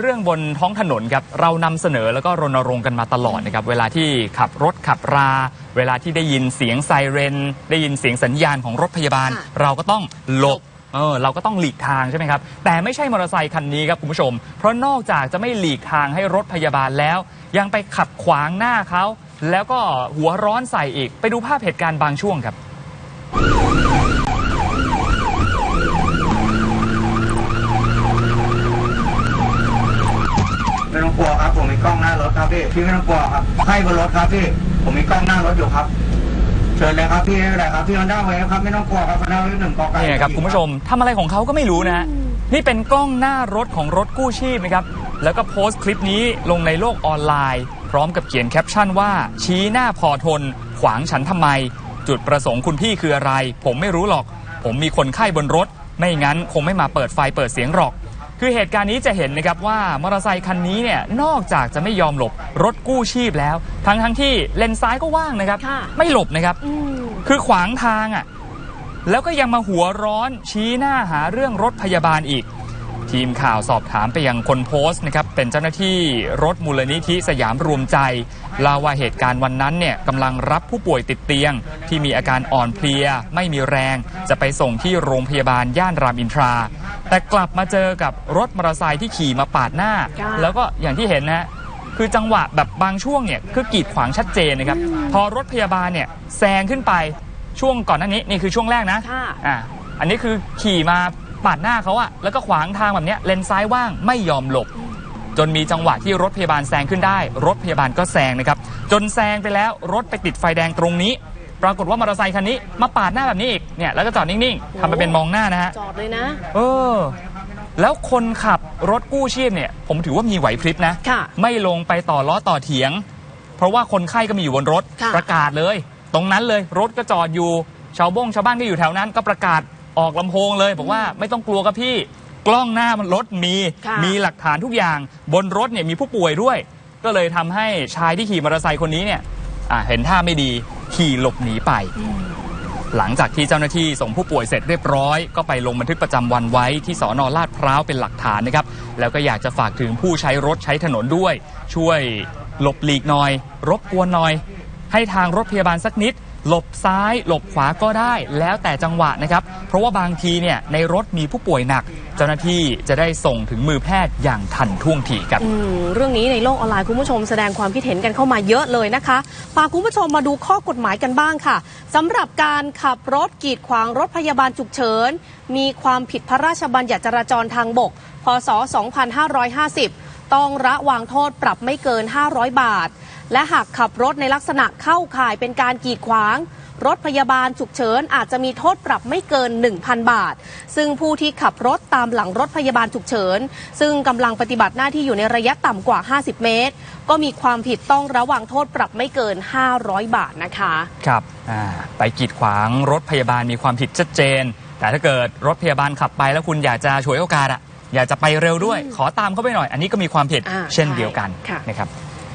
เรื่องบนท้องถนนครับเรานำเสนอแล้วก็รณรงค์กันมาตลอดนะครับเวลาที่ขับรถขับรา เวลาที่ได้ยินเสียงไซเรน ได้ยินเสียงสัญญาณของรถพยาบาลค่ะเราก็ต้องหลบเออเราก็ต้องหลีกทางใช่ไหมครับ แต่ไม่ใช่มอเตอร์ไซคันนี้ครับคุณผู้ชม เพราะนอกจากจะไม่หลีกทางให้รถพยาบาลแล้ว ยังไปขับขวางหน้าเขาแล้วก็หัวร้อนใส่อีกไปดูภาพเหตุการณ์บางช่วงครับ ไม่ต้องกลัวครับ ผมมีกล้องหน้ารถ ครับพี่พี่ไม่ต้องกลัวครับให้บนรถครับพี่ผมมีกล้องหน้ารถอยู่ครับเชิญเลยครับพี่ไม่เป็นไรครับพี่ฮอนด้าเวฟครับไม่ต้องกลัวครับฮอนด้าเวฟหนึ่งกอไก่นี่ครับคุณผู้ชมทำอะไรของเขาก็ไม่รู้นะฮะนี่เป็นกล้องหน้ารถของรถกู้ชีพนะครับแล้วก็โพสต์คลิปนี้ลงในโลกออนไลน์ พร้อมกับเขียนแคปชั่นว่า ชี้หน้าพอทน ขวางฉันทำไม จุดประสงค์คุณพี่คืออะไร ผมไม่รู้หรอก ผมมีคนไข้บนรถ ไม่งั้นคงไม่มาเปิดไฟเปิดเสียงหรอก คือเหตุการณ์นี้จะเห็นนะครับว่ามอเตอร์ไซคันนี้เนี่ยนอกจากจะไม่ยอมหลบรถกู้ชีพแล้ว ทั้งทั้งๆที่เลนซ้ายก็ว่างนะครับค่ะไม่หลบนะครับอืมคือขวางทางอะแล้วก็ยังมาหัวร้อนชี้หน้าหาเรื่องรถพยาบาลอีก ทีมข่าวสอบถามไปยังคนโพสต์นะครับเป็นเจ้าหน้าที่รถมูลนิธิสยามรวมใจเล่าว่าเหตุการณ์วันนั้นเนี่ยกำลังรับผู้ป่วยติดเตียง ที่มีอาการอ่อนเพลีย ไม่มีแรง จะไปส่งที่โรงพยาบาลย่านรามอินทรา แต่กลับมาเจอกับรถมอเตอร์ไซค์ที่ขี่มาปาดหน้าค่ะแล้วก็อย่างที่เห็นนะฮะคือจังหวะแบบบางช่วงเนี่ยคือกีดขวางชัดเจนนะครับ พอรถพยาบาลเนี่ยแซงขึ้นไปช่วงก่อนหน้านี้นี่คือช่วงแรกนะ ค่ะ อ่าอันนี้คือขี่มาปาดหน้าเขาอะแล้วก็ขวางทางแบบเนี้ยเลนซ้ายว่างไม่ยอมหลบ จนมีจังหวะที่รถพยาบาลแซงขึ้นได้ รถพยาบาลก็แซงนะครับ จนแซงไปแล้วรถไปติดไฟแดงตรงนี้ ปรากฏว่ามอเตอร์ไซคันนี้มาปาดหน้าแบบนี้อีกเนี่ยแล้วก็จอดนิ่งๆทำไปเป็นมองหน้านะฮะจอดเลยนะ เออ แล้วคนขับรถกู้ชีพเนี่ย ผมถือว่ามีไหวพริบนะค่ะไม่ลงไปต่อล้อต่อเถียง เพราะว่าคนไข้ก็มีอยู่บนรถค่ะ ประกาศเลย ตรงนั้นเลยรถก็จอดอยู่ ชาวบงชาวบ้านก็อยู่แถวนั้น ก็ประกาศออกลำโพงเลย บอกว่าไม่ต้องกลัวครับพี่กล้องหน้ามันรถมีค่ะ มีหลักฐานทุกอย่าง บนรถเนี่ยมีผู้ป่วยด้วย ก็เลยทำให้ชายที่ขี่มอเตอร์ไซค์คนนี้เนี่ยอะเห็นท่าไม่ดี ขี่หลบหนีไป หลังจากที่เจ้าหน้าที่ส่งผู้ป่วยเสร็จเรียบร้อย ก็ไปลงบันทึกประจำวันไว้ที่สอนอลาดพร้าวเป็นหลักฐานนะครับ แล้วก็อยากจะฝากถึงผู้ใช้รถใช้ถนนด้วย ช่วยหลบหลีกหน่อย รบกวนหน่อย ให้ทางรถพยาบาลสักนิด หลบซ้ายหลบขวาก็ได้ แล้วแต่จังหวะนะครับ เพราะว่าบางทีเนี่ยในรถมีผู้ป่วยหนัก เจ้าหน้าที่จะได้ส่งถึงมือแพทย์อย่างทันท่วงทีครับเรื่องนี้ในโลกออนไลน์คุณผู้ชมแสดงความคิดเห็นกันเข้ามาเยอะเลยนะคะพาคุณผู้ชมมาดูข้อกฎหมายกันบ้างค่ะสำหรับการขับรถกีดขวางรถพยาบาลฉุกเฉิน มีความผิดพระราชบัญญัติจราจรทางบก พศ 2550 ต้องระวางโทษปรับไม่เกิน 500 บาท และหากขับรถในลักษณะเข้าข่ายเป็นการกีดขวาง รถพยาบาลฉุกเฉินอาจจะมีโทษปรับไม่เกิน 1,000 บาท ซึ่งผู้ที่ขับรถตามหลังรถพยาบาลฉุกเฉิน ซึ่งกำลังปฏิบัติหน้าที่อยู่ในระยะต่ำกว่า 50 เมตร ก็มีความผิดต้องระวังโทษปรับไม่เกิน 500 บาทนะคะ ครับอ่าไปกีดขวางรถพยาบาลมีความผิดชัดเจน แต่ถ้าเกิดรถพยาบาลขับไปแล้วคุณอยากจะฉวยโอกาสอะอยากจะไปเร็วด้วย ขอตามเข้าไปหน่อย อันนี้ก็มีความผิดอ่าเช่นเดียวกันค่ะนะครับ